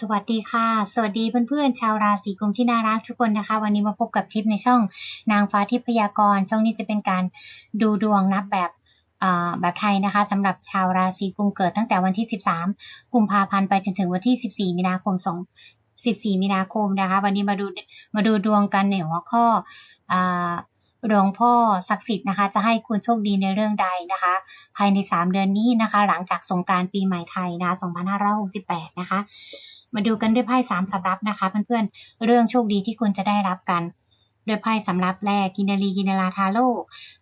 สวัสดีค่ะ สวัสดีเพื่อนๆชาวราศีกุมที่น่ารักทุกคนนะคะ วันนี้มาพบกับทิปในช่องนางฟ้าทิพยากร ช่องนี้จะเป็นการดูดวงนับแบบแบบไทยนะคะสำหรับชาวราศีกุมเกิดตั้งแต่วันที่ 13 กุมภาพันธ์ไปจนถึงวันที่ 14 มีนาคม 2 14 มีนาคมนะคะ วันนี้มาดูมาดูดวงกันในหัวข้ออ่าหลวงพ่อศักดิ์สิทธิ์นะคะ จะให้คุณโชคดีในเรื่องใดนะคะ ภายใน 3 เดือนนี้นะคะ หลังจากสงการปีใหม่ไทยนะ2568 นะคะ มาดูกันด้วยไพ่สามสำรับนะคะเพื่อนๆเรื่องโชคดีที่คุณจะได้รับกันด้วยไพ่สำรับแรกกินารีกินาราทาโร่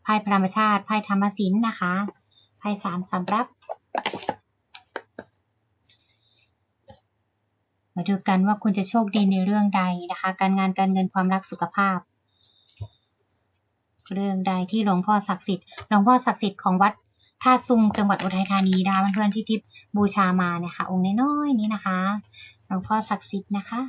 ไพ่พรหมชาติไพ่ธรรมศิลป์นะคะไพ่สามสำรับมาดูกันว่าคุณจะโชคดีในเรื่องใดนะคะ การงานการเงินความรักสุขภาพ เรื่องใดที่หลวงพ่อศักดิ์สิทธิ์หลวงพ่อศักดิ์สิทธิ์ของวัดท่าซุงจังหวัดอุทัยธานีนะคะเพื่อนๆที่ทิพย์บูชามาเนี่ยค่ะ องค์น้อยๆนี้นะคะ หลวงพ่อศักดิ์สิทธิ์นะคะ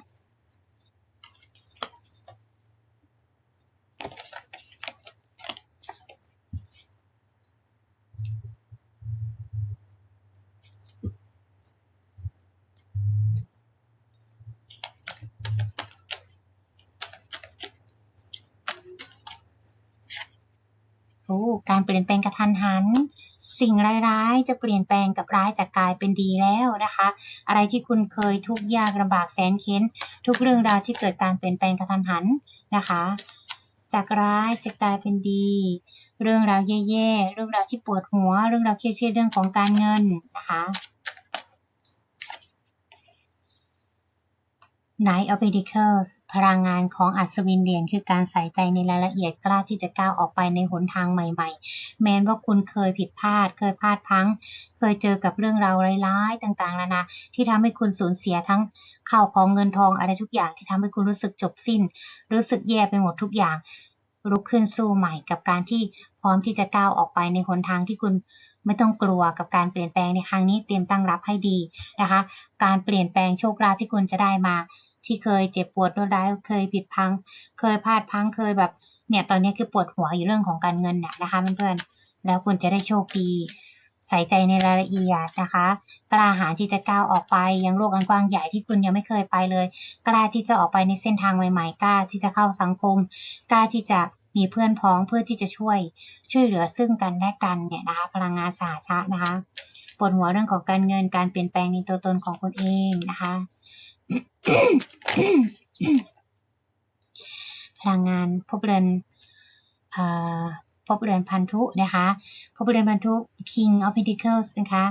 โอ้ การเปลี่ยนแปลงกระทันหัน สิ่งร้ายๆ จะเปลี่ยนแปลงกับร้ายจะกลายเป็นดีแล้วนะคะ อะไรที่คุณเคยทุกยากลำบากแสนเค้น ทุกเรื่องราวที่เกิดการเปลี่ยนแปลงกระทันหันนะคะ จากร้ายจะกลายเป็นดี เรื่องราวแย่ๆเรื่องราวที่ปวดหัว เรื่องราวเครียดๆเรื่องของการเงินนะคะ Night of Pentacles พลังงานของอัศวินเหรียญคือการใส่ใจในรายละเอียดกล้าที่จะก้าวออกไปในหนทางใหม่ ๆ แม้ว่าคุณเคยผิดพลาด เคยพลาดพัง เคยเจอกับเรื่องราวร้ายๆต่างๆนานาที่ทำให้คุณสูญเสียทั้งข้าวของเงินทองอะไรทุกอย่างที่ทำให้คุณรู้สึกจบสิ้น รู้สึกแย่ไปหมดทุกอย่าง ลุกขึ้นสู้ใหม่กับการที่พร้อมที่จะก้าวออกไปในหนทางที่คุณไม่ต้องกลัวกับการเปลี่ยนแปลงในครั้งนี้เตรียมตั้งรับให้ดีนะคะ การเปลี่ยนแปลงโชคลาภที่คุณจะได้มา ที่เคยเจ็บปวดรวดร้ายเคยผิดพัง เคยพลาดพังเคยแบบเนี่ยตอนนี้คือปวดหัวอยู่เรื่องของการเงินเนี่ยนะคะเพื่อนๆแล้วคุณจะได้โชคดี ใส่ใจในรายละเอียดนะคะ กล้าหาญที่จะก้าวออกไปยังโลกอันกว้างใหญ่ที่คุณยังไม่เคยไปเลย กล้าที่จะออกไปในเส้นทางใหม่ๆ กล้าที่จะเข้าสังคม กล้าที่จะมีเพื่อนพ้องเพื่อที่จะช่วยช่วยเหลือซึ่งกันและกันเนี่ยนะคะพลังงานสาชะนะคะปวดหัวเรื่องของการเงินการเปลี่ยนแปลงในตัวตนของคุณเองนะคะพลังงานพบเรือน พบเรือนพันธุนะคะพบเรือนพันธุ King of Pentacles นะคะ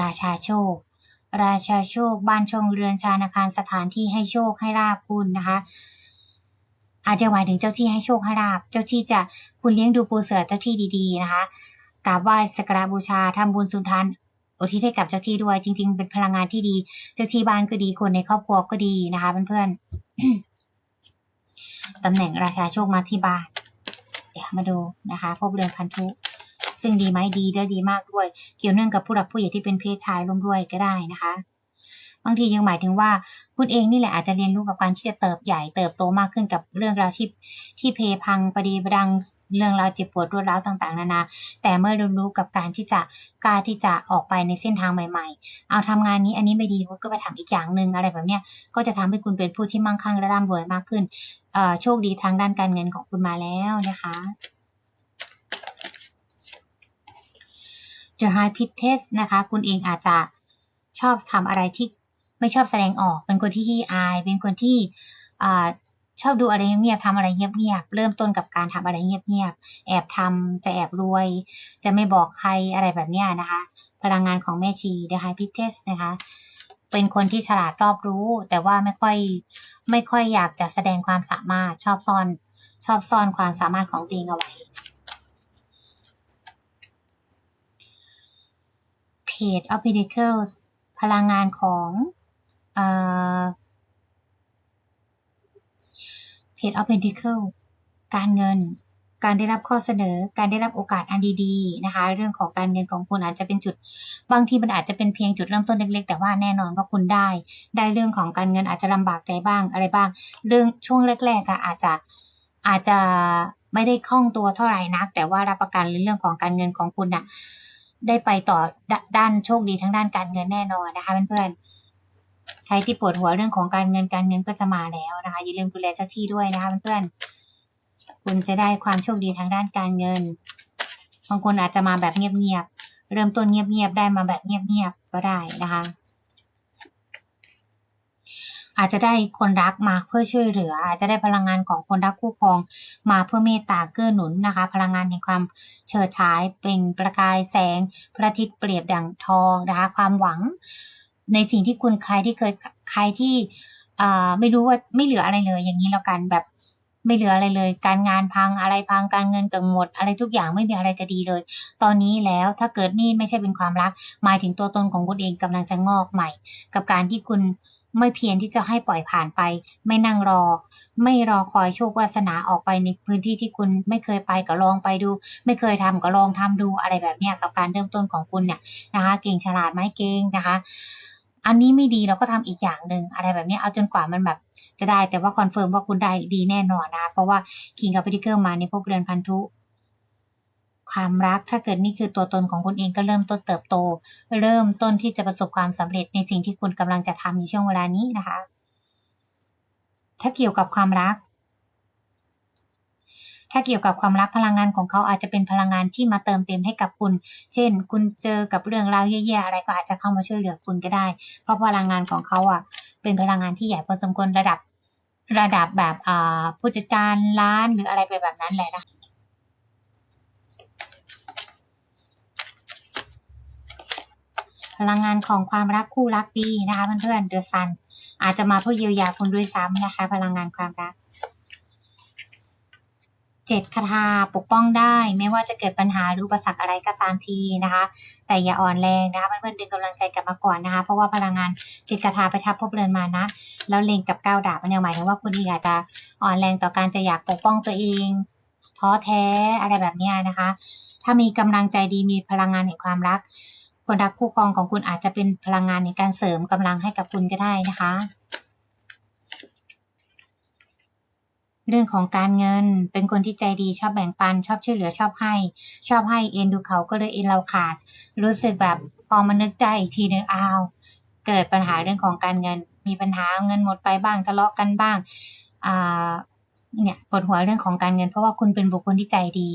ราชาโชค ราชาโชค บ้านชงเรือนชานาคารสถานที่ให้โชคให้ราบคุณนะคะอาจจะหมายถึงเจ้าที่ให้โชคให้ราบ เจ้าที่จะคุณเลี้ยงดูปูเสือเจ้าที่ดีๆนะคะกราบไหว้สักการบูชาทำบุญสุนทานอุทิศให้กับเจ้าที่ด้วยจริง ๆ เป็นพลังงานที่ดี เจ้าที่บ้านก็ดีคนในครอบครัวก็ดีนะคะเพื่อนๆตำแหน่งราชาโชคมาที่บ้าน เดี๋ยวมาดูนะคะพบเรือนพันธุ ซึ่งดีไหมดีด้วยดีมากด้วย เกี่ยวเนื่องกับผู้หลักผู้ใหญ่ที่เป็นเพศชายร่วมด้วยก็ได้นะคะ บางทียังหมายถึงว่าคุณเองนี่แหละอาจจะเรียนรู้กับการที่จะเติบใหญ่เติบโตมากขึ้นกับเรื่องราวที่ที่เพพังประดีประดังเรื่องราวเจ็บปวดรวดร้าวต่างๆนานา แต่เมื่อเรียนรู้กับการที่จะกล้าที่จะออกไปในเส้นทางใหม่ ๆ เอาทำงานนี้อันนี้ไม่ดีคุณก็ไปทำอีกอย่างหนึ่งอะไรแบบเนี้ยก็จะทำให้คุณเป็นผู้ที่มั่งคั่งและร่ำรวยมากขึ้นโชคดีทางด้านการเงินของคุณมาแล้วนะคะ The High p i t e s นะคะ คุณเองอาจจะชอบทำอะไรที่ ไม่ชอบแสดงออกเป็นคนที่ขี้อาย เป็นคนที่ชอบดูอะไรเงียบๆทำอะไรเงียบๆเริ่มต้นกับการทำอะไรเงียบๆแอบทำจะแอบรวย จะไม่บอกใครอะไรแบบนี้นะคะ พลังงานของแม่ชีเดฮายพิเทสนะคะ เป็นคนที่ฉลาดรอบรู้ แต่ว่าไม่ค่อยไม่ค่อยอยากจะแสดงความสามารถชอบซ่อน ชอบซ่อนความสามารถของตัวเองเอาไว้ Page of Pentacles พลังงานของ เพจออฟเพนติเคิลการเงิน การได้รับข้อเสนอ การได้รับโอกาสอันดีๆนะคะ เรื่องของการเงินของคุณอาจจะเป็นจุด บางทีมันอาจจะเป็นเพียงจุดเริ่มต้นเล็กๆ แต่ว่าแน่นอนว่าคุณได้ ได้เรื่องของการเงินอาจจะลำบากใจบ้างอะไรบ้าง เรื่องช่วงแรกๆอะอาจจะอาจจะไม่ได้คล่องตัวเท่าไหร่นัก แต่ว่ารับประกันเรื่องของการเงินของคุณน่ะได้ไปต่อด้านโชคดีทั้งด้านการเงินแน่นอนนะคะเพื่อนๆ ใครที่ปวดหัวเรื่องของการเงินการเงินก็จะมาแล้วนะคะอย่าลืมดูแลเจ้าที่ด้วยนะคะเพื่อนๆคุณจะได้ความโชคดีทางด้านการเงินบางคนอาจจะมาแบบเงียบๆเริ่มต้นเงียบๆได้มาแบบเงียบๆก็ได้นะคะ อาจจะได้คนรักมาเพื่อช่วยเหลือ อาจจะได้พลังงานของคนรักคู่ครอง มาเพื่อเมตตาเกื้อหนุนนะคะ พลังงานแห่งความเฉิดฉายเป็นประกายแสง พระอาทิตย์เปรียบดั่งทองนะคะ ความหวัง ในสิ่งที่คุณใครที่เคยใครที่อ่าไม่รู้ว่าไม่เหลืออะไรเลย อย่างนี้แล้วกันแบบไม่เหลืออะไรเลย การงานพังอะไรพังการเงินเกิงหมด อะไรทุกอย่างไม่มีอะไรจะดีเลย ตอนนี้แล้วถ้าเกิดนี่ไม่ใช่เป็นความรัก หมายถึงตัวตนของคุณเองกำลังจะงอกใหม่ กับการที่คุณไม่เพียรที่จะให้ปล่อยผ่านไป ไม่นั่งรอ ไม่รอคอยโชควาสนาออกไปในพื้นที่ที่คุณไม่เคยไปก็ลองไปดู ไม่เคยทำก็ลองทำดูอะไรแบบเนี้ยกับการเริ่มต้นของคุณเนี่ยนะคะ เก่งฉลาดไหมเก่งนะคะ อันนี้ไม่ดีเราก็ทำอีกอย่างหนึ่งอะไรแบบนี้เอาจนกว่ามันแบบจะได้แต่ว่าคอนเฟิร์มว่าคุณได้ดีแน่นอนนะ เพราะว่าคิงกับพิทิเกอร์มาในพวกเรือนพันธุ ความรักถ้าเกิดนี่คือตัวตนของคุณเองก็เริ่มต้นเติบโต เริ่มต้นที่จะประสบความสำเร็จในสิ่งที่คุณกำลังจะทำในช่วงเวลานี้นะคะ ถ้าเกี่ยวกับความรัก ถ้าเกี่ยวกับความรักพลังงานของเขาอาจจะเป็นพลังงานที่มาเติมเต็มให้กับคุณ เช่น คุณเจอกับเรื่องราวแย่ๆอะไรก็อาจจะเข้ามาช่วยเหลือคุณก็ได้ เพราะพลังงานของเขาอะเป็นพลังงานที่ใหญ่พอสมควรระดับระดับแบบอ่าผู้จัดการร้านหรืออะไรไปแบบนั้นแหละนะพลังงานของความรักคู่รักดีนะคะเพื่อนๆเดอะซันอาจจะมาเพื่อเยียวยาคุณด้วยซ้ำนะคะ พลังงานความรัก เจ็ดคาถาปกป้องได้ ไม่ว่าจะเกิดปัญหาหรืออุปสรรคอะไรก็ตามทีนะคะ แต่อย่าอ่อนแรงนะคะเพื่อนๆดึงกำลังใจกลับมาก่อนนะคะ เพราะว่าพลังงานจ็ดคาถาไปทับพบเรือนมานะแล้วเล็งกับก้าวดาบมันหมายถึงว่าคุณเองอาจจะอ่อนแรงต่อการจะอยากปกป้องตัวเองท้อแท้อะไรแบบนี้นะคะ ถ้ามีกำลังใจดีมีพลังงานแห่งความรักคนรักคู่ครองของคุณอาจจะเป็นพลังงานในการเสริมกำลังให้กับคุณก็ได้นะคะ เรื่องของการเงินเป็นคนที่ใจดีชอบแบ่งปัน ชอบช่วยเหลือชอบให้ ชอบให้เอ็นดูเขาก็เลยเอ็นเราขาด รู้สึกแบบพอมานึกได้อีกทีนึงอ้าวเกิดปัญหาเรื่องของการเงิน มีปัญหาเงินหมดไปบ้างทะเลาะกันบ้างอ่าเนี่ยปวดหัวเรื่องของการเงิน เพราะว่าคุณเป็นบุคคลที่ใจดี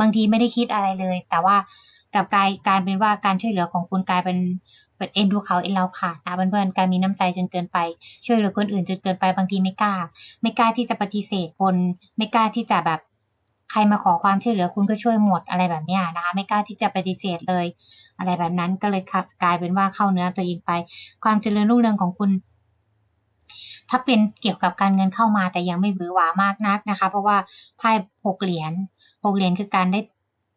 บางทีไม่ได้คิดอะไรเลย แต่ว่ากับกายกลายเป็นว่าการช่วยเหลือของคุณกลายเป็นเป็นเอ็นดูเขาเอ็นเราขาดนะเพื่อนๆการมีน้ำใจจนเกินไป ช่วยเหลือคนอื่นจนเกินไปบางทีไม่กล้า ไม่กล้าที่จะปฏิเสธคนไม่กล้าที่จะแบบใครมาขอความช่วยเหลือคุณก็ช่วยหมดอะไรแบบเนี้ยนะคะ ไม่กล้าที่จะปฏิเสธเลย อะไรแบบนั้นก็เลยกลายเป็นว่าเข้าเนื้อตัวเองไป ความเจริญรุ่งเรืองของคุณ ถ้าเป็นเกี่ยวกับการเงินเข้ามาแต่ยังไม่บือหวามากนักนะคะ เพราะว่าไพ่หกเหรียญหกเหรียญคือการได้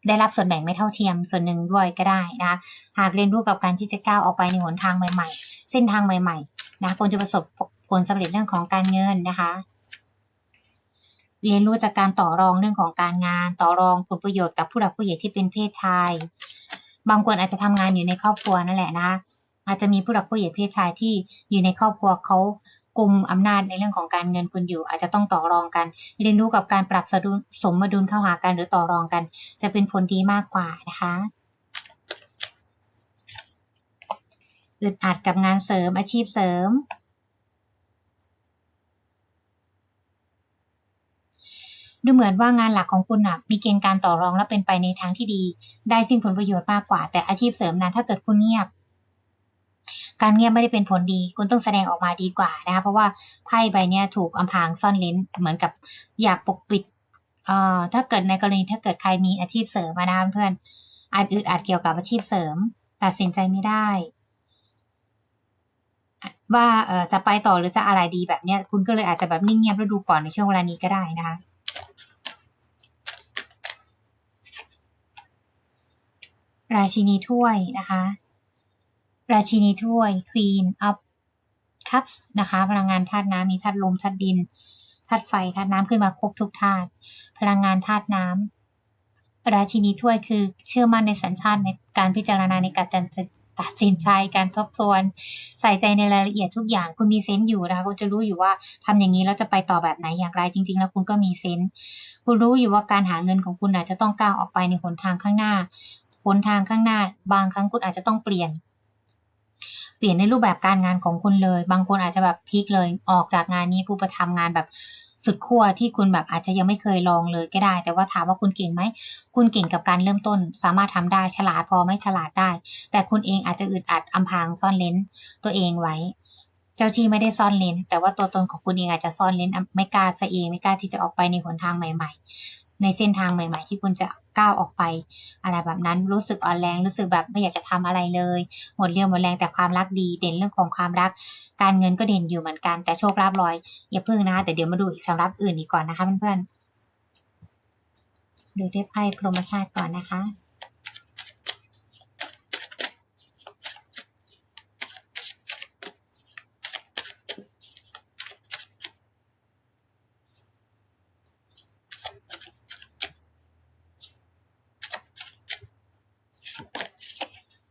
ได้รับส่วนแบ่งไม่เท่าเทียม ส่วนหนึ่งด้วยก็ได้นะคะหากเรียนรู้กับการที่จะก้าวออกไปในหนทางใหม่ๆ เส้นทางใหม่ๆนะคุณจะประสบผลสำเร็จเรื่องของการเงินนะคะ เรียนรู้จากการต่อรองเรื่องของการงาน ต่อรองผลประโยชน์กับผู้หลักผู้ใหญ่ที่เป็นเพศชาย บางคนอาจจะทำงานอยู่ในครอบครัวนั่นแหละนะคะอาจจะมีผู้หลักผู้ใหญ่เพศชายที่อยู่ในครอบครัวเขา กลุ่มอำนาจในเรื่องของการเงินคุณอยู่ อาจจะต้องต่อรองกัน เรียนรู้กับการปรับสสมดุลเข้าหากันหรือต่อรองกัน จะเป็นผลดีมากกว่านะคะอึดอัดกับงานเสริมอาชีพเสริม ดูเหมือนว่างานหลักของคุณอะมีเกณฑ์การต่อรองและเป็นไปในทางที่ดี ได้สิ่งผลประโยชน์มากกว่า แต่อาชีพเสริมนั้นถ้าเกิดคุณเงียบ การเงียบไม่ได้เป็นผลดี คุณต้องแสดงออกมาดีกว่านะคะเพราะว่าไพ่ใบนี้ถูกอำพรางซ่อนเลนเหมือนกับอยากปกปิดเอ่อถ้าเกิดในกรณีถ้าเกิดใครมีอาชีพเสริมมานะคะเพื่อนอาจอึดอัดเกี่ยวกับอาชีพเสริม ตัดสินใจไม่ได้ ว่าเออจะไปต่อหรือจะอะไรดีแบบเนี้ย คุณก็เลยอาจจะแบบนิ่งเงียบแล้วดูก่อนในช่วงเวลานี้ก็ได้นะคะราชินีถ้วยนะคะ ราชินีถ้วย Queen of Cups นะคะ พลังงานธาตุน้ำมีธาตุลมธาตุดินธาตุไฟธาตุน้ำขึ้นมาครบทุกธาตุพลังงานธาตุน้ำราชินีถ้วยคือเชื่อมั่นในสัญชาติในการพิจารณาในการตัดสินใจการทบทวน ใส่ใจในรายละเอียดทุกอย่างคุณมีเซนต์อยู่นะคะคุณจะรู้อยู่ว่าทำอย่างนี้แล้วจะไปต่อแบบไหนอย่างไรจริง ๆ แล้วคุณก็มีเซนต์คุณรู้อยู่ว่าการหาเงินของคุณอาจจะต้องก้าวออกไปในหนทางข้างหน้าหนทางข้างหน้า บางครั้งคุณอาจจะต้องเปลี่ยน เปลี่ยนในรูปแบบการงานของคุณเลย บางคนอาจจะแบบพลิกเลยออกจากงานนี้ผู้ประทำงานแบบสุดขั้วที่คุณแบบอาจจะยังไม่เคยลองเลยก็ได้ แต่ว่าถามว่าคุณเก่งไหม คุณเก่งกับการเริ่มต้น สามารถทำได้ฉลาดพอไม่ฉลาดได้ แต่คุณเองอาจจะอึดอัดอำพางซ่อนเลนตัวเองไว้ เจ้าที่ไม่ได้ซ่อนเลนแต่ว่าตัวตนของคุณเองอาจจะซ่อนเลนไม่กล้าซะเองไม่กล้าที่จะออกไปในหนทางใหม่ ๆ ในเส้นทางใหม่ ๆ ที่คุณจะก้าวออกไป อะไรแบบนั้นรู้สึกอ่อนแรงรู้สึกแบบไม่อยากจะทำอะไรเลย หมดเรี่ยวหมดแรงแต่ความรักดี เด่นเรื่องของความรัก การเงินก็เด่นอยู่เหมือนกัน แต่โชคลาภลอยอย่าพึ่งนะคะแต่เดี๋ยวมาดูอีกสำรับอื่นอีกก่อนนะคะเพื่อนๆดูด้วยไพ่พรหมชาติก่อนนะคะ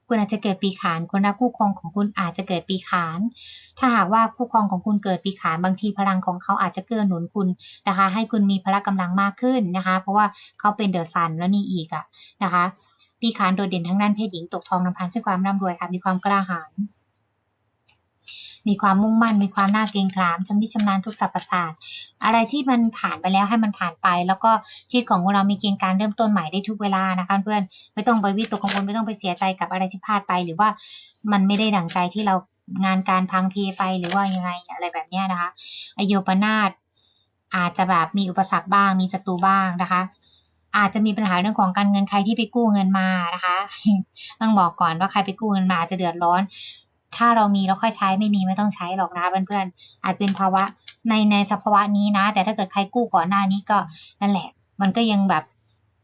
คุณอาจจะเกิดปีขานคนรักคู่ครองของคุณอาจจะเกิดปีขาน ถ้าหากว่าคู่ครองของคุณเกิดปีขานบางทีพลังของเขาอาจจะเกื้อหนุนคุณนะคะ ให้คุณมีพละกำลังมากขึ้นนะคะ เพราะว่าเขาเป็นเดอะซันแล้วนี่อีกอะนะคะปีขานโดดเด่นทั้งด้านเพศหญิงตกทองนำพันช่วยความร่ำรวยค่ะมีความกล้าหาญ มีความมุ่งมั่น มีความน่าเกรงขามชำนิชำนาญทุกสรรพศาสตร์ อะไรที่มันผ่านไปแล้วให้มันผ่านไป แล้วก็ชีวิตของเรามีเกณฑ์การเริ่มต้นใหม่ได้ทุกเวลานะคะเพื่อนไม่ต้องไปวิตกกังวลไม่ต้องไปเสียใจกับอะไรที่พลาดไป หรือว่ามันไม่ได้ดั่งใจที่เรางานการพังเพไปหรือว่ายังไงอะไรแบบนี้นะคะอโยปนาตอาจจะแบบมีอุปสรรคบ้าง มีศัตรูบ้างนะคะ อาจจะมีปัญหาเรื่องของการเงินใครที่ไปกู้เงินมานะคะ ต้องบอกก่อนว่าใครไปกู้เงินมาจะเดือดร้อน ถ้าเรามีเราค่อยใช้ไม่มีไม่ต้องใช้หรอกนะเพื่อนๆอาจเป็นภาวะในในสภาวะนี้นะ แต่ถ้าเกิดใครกู้ก่อนหน้านี้ก็นั่นแหละ มันก็ยังแบบ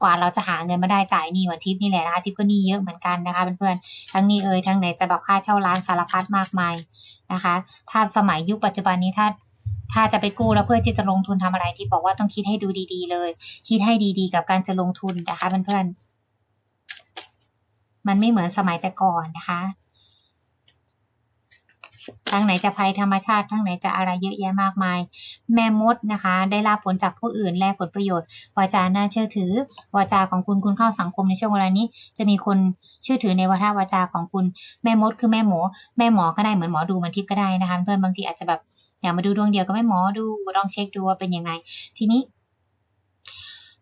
กว่าเราจะหาเงินมาได้จ่ายหนี้วันทิปนี่แหละนะคะทิปก็นี้เยอะเหมือนกันนะคะเพื่อนๆทั้งนี้เอ่ยทั้งไหนจะบอกค่าเช่าร้านสารพัดมากมายนะคะ ถ้าสมัยยุคปัจจุบันนี้ถ้าถ้าจะไปกู้แล้วเพื่อที่จะลงทุนทำอะไรที่บอกว่าต้องคิดให้ดูดี ๆ เลย คิดให้ดีๆ กับการจะลงทุนนะคะเพื่อนๆมันไม่เหมือนสมัยแต่ก่อนนะคะ ทั้งไหนจะภัยธรรมชาติ ทั้งไหนจะอะไรเยอะแยะมากมาย แม่มดนะคะ ได้รับผลจากผู้อื่นแลกผลประโยชน์ วาจาน่าเชื่อถือ วาจาของคุณคุณเข้าสังคมในช่วงเวลานี้ จะมีคนเชื่อถือในวัฒนวาจาของคุณ แม่มดคือแม่หมอแม่หมอก็ได้เหมือนหมอดูมือนทิพย์ก็ได้นะคะเพื่อนบางทีอาจจะแบบอยากมาดูดวงเดียวก็ไม่หมอดูลองเช็คดูว่าเป็นยังไง ทีนี้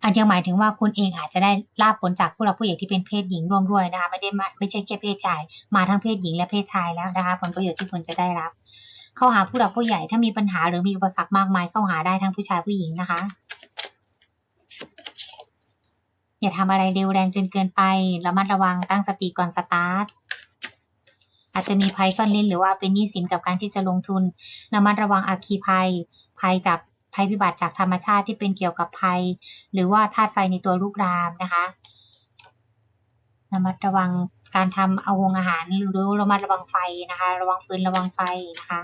อาจจะหมายถึงว่าคุณเองอาจจะได้ลาบผลจากผู้หลักผู้ใหญ่ที่เป็นเพศหญิงร่วมด้วยนะคะไม่ได้ไม่ใช่แค่เพศชาย มาทั้งเพศหญิงและเพศชายแล้วนะคะผลประโยชน์ที่คุณจะได้รับ เข้าหาผู้หลักผู้ใหญ่ถ้ามีปัญหาหรือมีอุปสรรคมากมายเข้าหาได้ทั้งผู้ชายผู้หญิงนะคะ อย่าทำอะไรเร็วแรงจนเกินไประมัดระวังตั้งสติก่อนสตาร์ทอาจจะมีภัยซ่อนเล่นหรือว่าเป็นหนี้สินกับการที่จะลงทุนระมัดระวังอัคคีภัย ภัยจาก ภัยพิบัติจากธรรมชาติที่เป็นเกี่ยวกับภัย หรือว่าธาตุไฟในตัวลูกรามนะคะระมัดระวังการทำเอาวงอาหารหรือระมัดระวังไฟนะคะ ระวังฟืนระวังไฟนะคะ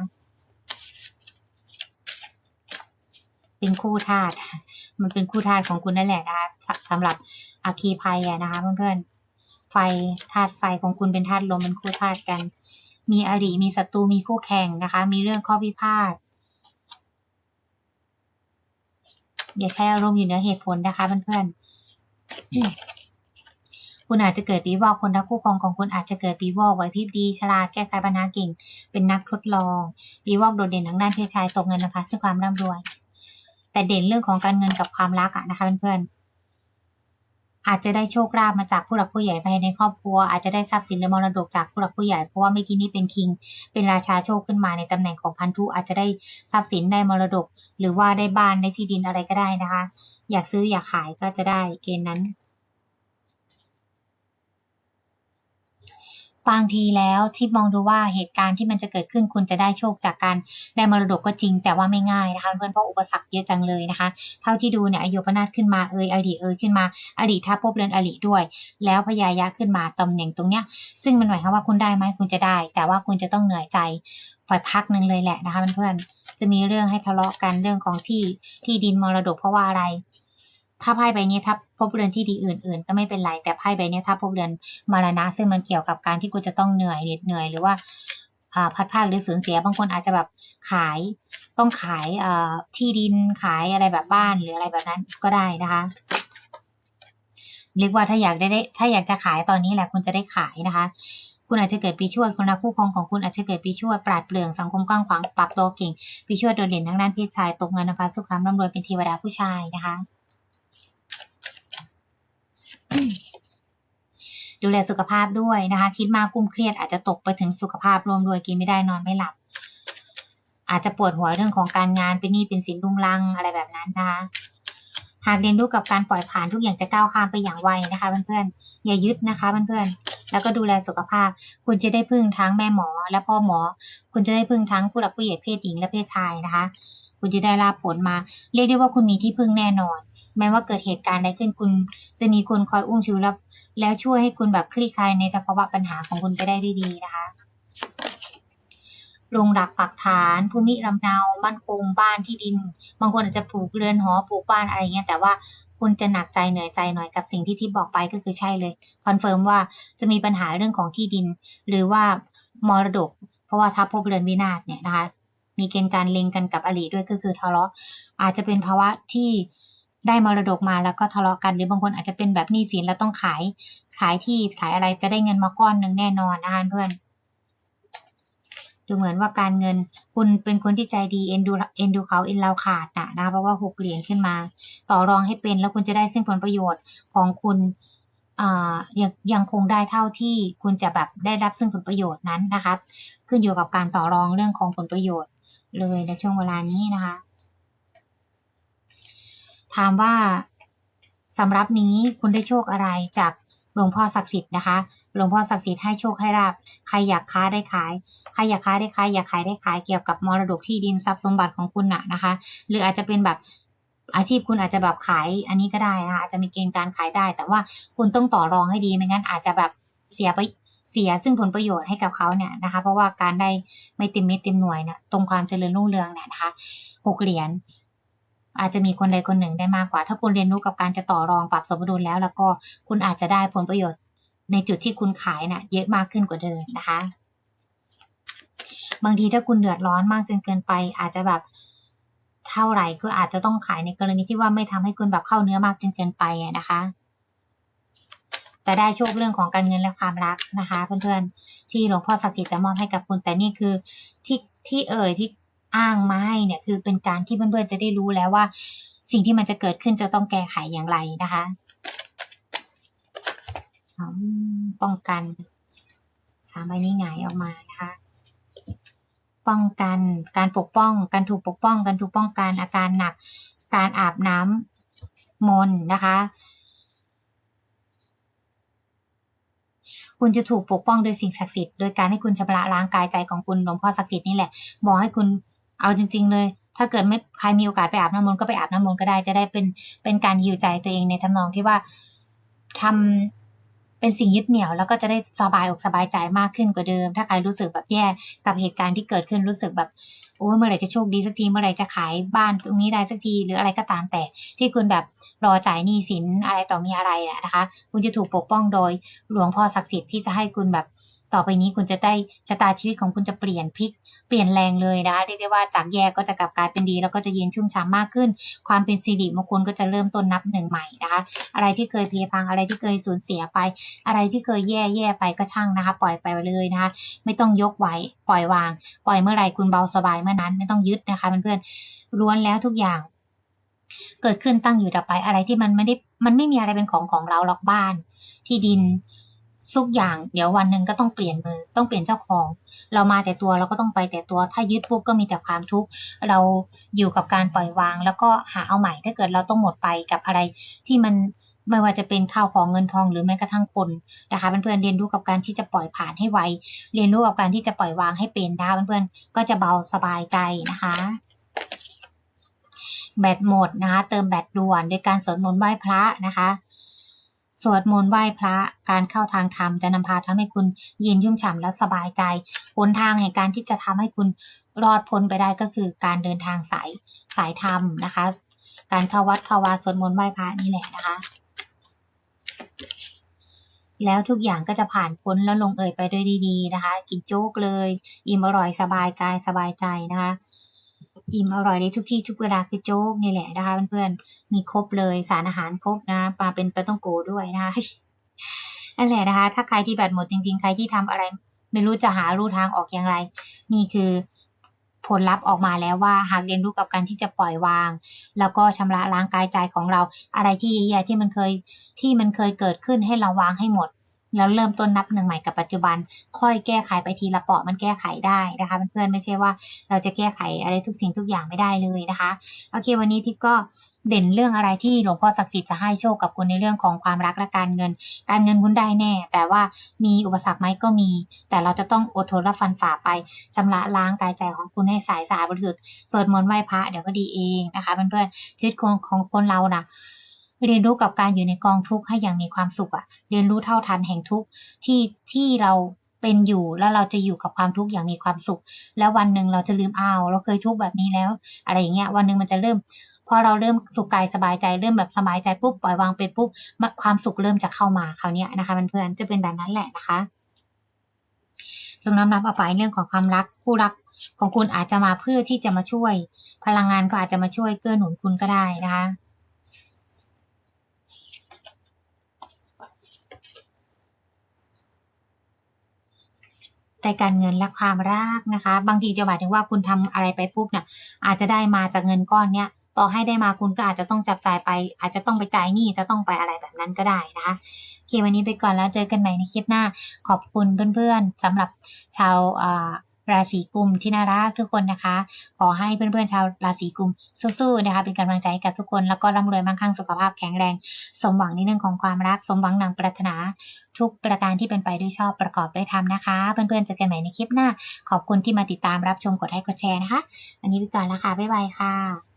เป็นคู่ธาตุมันเป็นคู่ธาตุของคุณนั่นแหละนะคะสำหรับอาคีภัยนะคะเพื่อนๆไฟธาตุไฟของคุณเป็นธาตุลมเป็นคู่ธาตุกัน มีอริมีศัตรูมีคู่แข่งนะคะ มีเรื่องข้อพิพาท อย่าใช้อารมณ์อยู่เหนือเหตุผลนะคะเพื่อนๆคุณอาจจะเกิดปีวอกคนรักคู่ครองของคุณอาจจะเกิดปีวอกไหวพริบดีฉลาดแก้ไขปัญหาเก่ง เป็นนักทดลองปีวอกโดดเด่นทางด้านเพศชายตกเงินนะคะซึ่งความร่ำรวย แต่เด่นเรื่องของการเงินกับความรักอะนะคะเพื่อนๆ อาจจะได้โชคลาภมาจากผู้หลักผู้ใหญ่ภายในครอบครัว อาจจะได้ทรัพย์สินหรือมรดกจากผู้หลักผู้ใหญ่เพราะว่าเมื่อกี้นี้เป็นคิง เป็นราชาโชคขึ้นมาในตำแหน่งของพันธุอาจจะได้ทรัพย์สินได้มรดก หรือว่าได้บ้านได้ที่ดินอะไรก็ได้นะคะ อยากซื้ออยากขายก็จะได้เกณฑ์นั้น บางทีแล้วที่มองดูว่าเหตุการณ์ที่มันจะเกิดขึ้นคุณจะได้โชคจากการได้มรดกก็จริง แต่ว่าไม่ง่ายนะคะเพื่อนเพราะอุปสรรคเยอะจังเลยนะคะ เท่าที่ดูเนี่ยอายุพนาถขึ้นมาเอยอดีเอยขึ้นมาอดีตถ้าพบเรือนอดีด้วย แล้วพยายะขึ้นมาตำแหน่งตรงเนี้ย ซึ่งมันหมายความว่าคุณได้ไหมคุณจะได้ แต่ว่าคุณจะต้องเหนื่อยใจฝ่ายพักหนึ่งเลยแหละนะคะเพื่อนๆจะมีเรื่องให้ทะเลาะกันเรื่องของที่ที่ดินมรดกเพราะว่าอะไร ถ้าไพ่ใบนี้ถ้าพบเรือนที่ดีอื่น ๆ ก็ไม่เป็นไร แต่ไพ่ใบนี้ถ้าพบเรือนมรณะ ซึ่งมันเกี่ยวกับการที่คุณจะต้องเหนื่อยเหน็ดเหนื่อยหรือว่าพัดพากหรือสูญเสียบางคนอาจจะแบบขายต้องขายที่ดินขายอะไรแบบบ้านหรืออะไรแบบนั้นก็ได้นะคะเรียกว่าถ้าอยากได้ถ้าอยากจะขายตอนนี้แหละคุณจะได้ขายนะคะ คุณอาจจะเกิดปีชวดคนรักคู่ครองของคุณอาจจะเกิดปีชวดปราดเปรื่องสังคมกว้างขวางปรับตัวเก่งปีชวดโดดเด่นทางด้านเพศชายตกเงินนะคะสุขความร่ำรวยเป็นเทวดาผู้ชายนะคะ ดูแลสุขภาพด้วยนะคะ คิดมากกุ้มเครียดอาจจะตกไปถึงสุขภาพรวมด้วยกินไม่ได้นอนไม่หลับ อาจจะปวดหัวเรื่องของการงานเป็นหนี้เป็นสินลุงลังอะไรแบบนั้นนะคะหากเรียนรู้กับการปล่อยผ่านทุกอย่างจะก้าวข้ามไปอย่างไวนะคะเพื่อนๆอย่ายึดนะคะเพื่อนๆแล้วก็ดูแลสุขภาพ คุณจะได้พึ่งทั้งแม่หมอและพ่อหมอ คุณจะได้พึ่งทั้งผู้หลักผู้ใหญ่เพศหญิงและเพศชายนะคะ คุณจะได้รับผลมา เรียกได้ว่าคุณมีที่พึ่งแน่นอน แม้ว่าเกิดเหตุการณ์ใดขึ้นคุณ จะมีคนคอยอุ้มชูแล้วแล้วช่วยให้คุณแบบคลี่คลายในสภาวะปัญหาของคุณไปได้ดีนะคะลงหลักปักฐานภูมิลำเนามั่นคงบ้านที่ดิน บางคนอาจจะปลูกเรือนหอปลูกบ้านอะไรเงี้ยแต่ว่าคุณจะหนักใจเหนื่อยใจหน่อยกับสิ่งที่ที่บอกไปก็คือใช่เลยคอนเฟิร์มว่าจะมีปัญหาเรื่องของที่ดิน หรือว่ามรดก เพราะว่าทับภพเรือนวินาศเนี่ยนะคะ มีเกณฑ์การเล็งกันกับอริด้วยก็คือทะเลาะอาจจะเป็นภาวะที่ได้มรดกมาแล้วก็ทะเลาะกันหรือบางคนอาจจะเป็นแบบหนี้สินแล้วต้องขายขายที่ขายอะไรจะได้เงินมาก้อนหนึ่งแน่นอนนะคะเพื่อน ดูเหมือนว่าการเงินคุณเป็นคนที่ใจดีเอ็นดูเอ็นดูเขาเอ็นเราขาดนะนะเพราะว่าหกเหรียญขึ้นมา ต่อรองให้เป็นแล้วคุณจะได้ซึ่งผลประโยชน์ของคุณอ่ายังยังคงได้เท่าที่คุณจะแบบได้รับซึ่งผลประโยชน์นั้นนะคะ ขึ้นอยู่กับการต่อรองเรื่องของผลประโยชน์ เลยในช่วงเวลานี้นะคะ ถามว่าสำรับนี้คุณได้โชคอะไรจากหลวงพ่อศักดิ์สิทธิ์นะคะ หลวงพ่อศักดิ์สิทธิ์ให้โชคให้ราบ ใครอยากค้าได้ขาย ใครอยากค้าได้ขาย อยากขายได้ขาย เกี่ยวกับมรดกที่ดินทรัพย์สมบัติของคุณน่ะนะคะ หรืออาจจะเป็นแบบอาชีพคุณอาจจะแบบขายอันนี้ก็ได้นะคะอาจจะมีเกณฑ์การขายได้ แต่ว่าคุณต้องต่อรองให้ดีไม่งั้นอาจจะแบบเสียไป เสียซึ่งผลประโยชน์ให้กับเขาเนี่ยนะคะ เพราะว่าการได้ไม่เต็มเม็ดเต็มหน่วยเนี่ยตรงความเจริญรุ่งเรืองเนี่ยนะคะหกเหรียญอาจจะมีคนใดคนหนึ่งได้มากกว่า ถ้าคุณเรียนรู้กับการจะต่อรองปรับสมดุลแล้ว แล้วก็คุณอาจจะได้ผลประโยชน์ในจุดที่คุณขายน่ะ เยอะมากขึ้นกว่าเดิมนะคะ บางทีถ้าคุณเดือดร้อนมากจนเกินไป อาจจะแบบเท่าไหร่ก็อาจจะต้องขายในกรณีที่ว่าไม่ทำให้คุณแบบเข้าเนื้อมากจนเกินไปนะคะ แต่ได้โชคเรื่องของการเงินและความรักนะคะเพื่อนๆที่หลวงพ่อศักดิ์สิทธิ์จะมอบให้กับคุณแต่นี่คือที่ที่เอ่ยที่อ้างมาให้เนี่ยคือเป็นการที่เพื่อนๆจะได้รู้แล้วว่า สิ่งที่มันจะเกิดขึ้นจะต้องแก้ไขอย่างไรนะคะป้องกันสามใบนี้หงายออกมานะคะป้องกันการปกป้องการถูกปกป้องการถูกป้องกันอาการหนัก การอาบน้ำมนนะคะ คุณจะถูกปกป้องโดยสิ่งศักดิ์สิทธิ์โดยการให้คุณชำระล้างกายใจของคุณหลวงพ่อศักดิ์สิทธิ์นี่แหละบอกให้คุณเอาจริง ๆ เลย ถ้าเกิดไม่ใครมีโอกาสไปอาบน้ำมนต์ก็ไปอาบน้ำมนต์ก็ได้จะได้เป็นเป็นการฮิวใจตัวเองในทำนองที่ว่าทำ เป็นสิ่งยึดเหนี่ยวแล้วก็จะได้สบายอกสบายใจมากขึ้นกว่าเดิม ถ้าใครรู้สึกแบบแย่กับเหตุการณ์ที่เกิดขึ้นรู้สึกแบบโอ้เมื่อไหร่จะโชคดีสักทีเมื่อไหร่จะขายบ้านตรงนี้ได้สักทีหรืออะไรก็ตามแต่ ที่คุณแบบรอจ่ายหนี้สินอะไรต่อมีอะไรนะคะ คุณจะถูกปกป้องโดยหลวงพ่อศักดิ์สิทธิ์ที่จะให้คุณแบบ ต่อไปนี้คุณจะได้ชะตาชีวิตของคุณจะเปลี่ยนพลิก เปลี่ยนแรงเลยนะคะเรียกได้ว่าจากแย่ก็จะกลับกลายเป็นดี แล้วก็จะเย็นชุ่มฉ่ามากขึ้น ความเป็นสิริมงคลก็จะเริ่มต้นนับหนึ่งใหม่นะคะ อะไรที่เคยเพลียพังอะไรที่เคยสูญเสียไป อะไรที่เคยแย่แย่ไปก็ช่างนะคะ ปล่อยไปเลยนะคะ ไม่ต้องยกไว้ปล่อยวาง ปล่อยเมื่อไหร่คุณเบาสบายเมื่อนั้นไม่ต้องยึดนะคะเพื่อนๆล้วนแล้วทุกอย่างเกิดขึ้นตั้งอยู่ดับไปอะไรที่มันไม่ได้มันไม่มีอะไรเป็นของของเราหรอกบ้าน ที่ดิน ทุกอย่างเดี๋ยววันหนึ่งก็ต้องเปลี่ยนมือต้องเปลี่ยนเจ้าของ เรามาแต่ตัวเราก็ต้องไปแต่ตัวถ้ายึดปุ๊บก็มีแต่ความทุกข์เราอยู่กับการปล่อยวาง แล้วก็หาเอาใหม่ถ้าเกิดเราต้องหมดไปกับอะไรที่มันไม่ว่าจะเป็นข้าวของเงินทองหรือแม้กระทั่งคนนะคะเพื่อนๆเรียนรู้กับการที่จะปล่อยผ่านให้ไวเรียนรู้กับการที่จะปล่อยวางให้เป็นนะคะเพื่อนๆก็จะเบาสบายใจนะคะแบตหมดนะคะเติมแบตด่วนโดยการสวดมนต์ไหว้พระนะคะ สวดมนต์ไหว้พระ การเข้าทางธรรมจะนำพาทำให้คุณเย็นยุ่มฉ่ำและสบายใจหนทางแห่งการที่จะทำให้คุณรอดพ้นไปได้ก็คือการเดินทางสายสายธรรมนะคะ การเข้าวัดเข้าวาสวดมนต์ไหว้พระนี่แหละนะคะ แล้วทุกอย่างก็จะผ่านพ้นแล้วลงเอยไปด้วยดี ๆ นะคะ กินโจ๊กเลย อิ่มอร่อยสบายกายสบายใจนะคะ อิ่มอร่อยในทุกที่ทุกเวลาคือโจ๊กนี่แหละนะคะเพื่อนๆมีครบเลยสารอาหารครบนะปลาเป็นปลาต้องโกด้วยนะคะนั่นแหละนะคะ ถ้าใครที่แบตหมดจริง ๆ ใครที่ทำอะไร ไม่รู้จะหาลู่ทางออกอย่างไร นี่คือผลลัพธ์ออกมาแล้วว่าหากเรียนรู้กับการที่จะปล่อยวาง แล้วก็ชำระล้างกายใจของเรา อะไรที่แย่ๆที่มันเคยที่มันเคยเกิดขึ้นให้เราวางให้หมด แล้วเริ่มต้นนับหนึ่งใหม่กับปัจจุบัน ค่อยแก้ไขไปทีละเปาะมันแก้ไขได้นะคะเพื่อนๆไม่ใช่ว่าเราจะแก้ไขอะไรทุกสิ่งทุกอย่างไม่ได้เลยนะคะโอเควันนี้ที่ก็เด่นเรื่องอะไรที่หลวงพ่อศักดิ์สิทธิ์จะให้โชคกับคุณในเรื่องของความรักและการเงิน การเงินคุณได้แน่ แต่ว่ามีอุปสรรคไหมก็มี แต่เราจะต้องอดทนและฟันฝ่าไปชำระล้างกายใจของคุณให้ใสสะอาดบริสุทธิ์สวดมนต์ไหว้พระเดี๋ยวก็ดีเองนะคะเพื่อนๆชีวิตของของคนเรานะ เรียนรู้กับการอยู่ในกองทุกข์ให้อย่างมีความสุขอะเรียนรู้เท่าทันแห่งทุกข์ที่ที่เราเป็นอยู่แล้วเราจะอยู่กับความทุกข์อย่างมีความสุข แล้ววันหนึ่งเราจะลืมอ้าวเราเคยทุกข์แบบนี้แล้ว อะไรอย่างเงี้ยวันหนึ่งมันจะเริ่มพอเราเริ่มสุขกายสบายใจเริ่มแบบสบายใจปุ๊บปล่อยวางเป็นปุ๊บความสุขเริ่มจะเข้ามาคราวนี้นะคะเพื่อนๆจะเป็นแบบนั้นแหละนะคะจงน้อมรับเอาไปเรื่องของความรักคู่รักของคุณอาจจะมาเพื่อที่จะมาช่วย พลังงานก็อาจจะมาช่วยเกื้อหนุนคุณก็ได้นะคะ แต่การเงินและความรักนะคะ บางทีจะหมายถึงว่าคุณทำอะไรไปปุ๊บเนี่ยอาจจะได้มาจากเงินก้อนเนี้ยต่อให้ได้มาคุณก็อาจจะต้องจับจ่ายไป อาจจะต้องไปจ่ายหนี้จะต้องไปอะไรแบบนั้นก็ได้นะคะโอเควันนี้ไปก่อนแล้วเจอกันใหม่ในคลิปหน้า ขอบคุณเพื่อนๆสำหรับชาวอ่า ราศีกุมที่น่ารักทุกคนนะคะ ขอให้เพื่อนๆชาวราศีกุมสู้ๆนะคะ เป็นกำลังใจให้กับทุกคนแล้วก็ร่ำรวยมั่งคั่งสุขภาพแข็งแรง สมหวังในเรื่องของความรัก สมหวังหนังปรารถนา ทุกประการที่เป็นไปด้วยชอบประกอบด้วยธรรมนะคะ เพื่อนๆเจอกันใหม่ในคลิปหน้า ขอบคุณที่มาติดตามรับชมกดไลค์กดแชร์นะคะวันนี้ไปก่อนแล้วค่ะบ๊ายบายค่ะ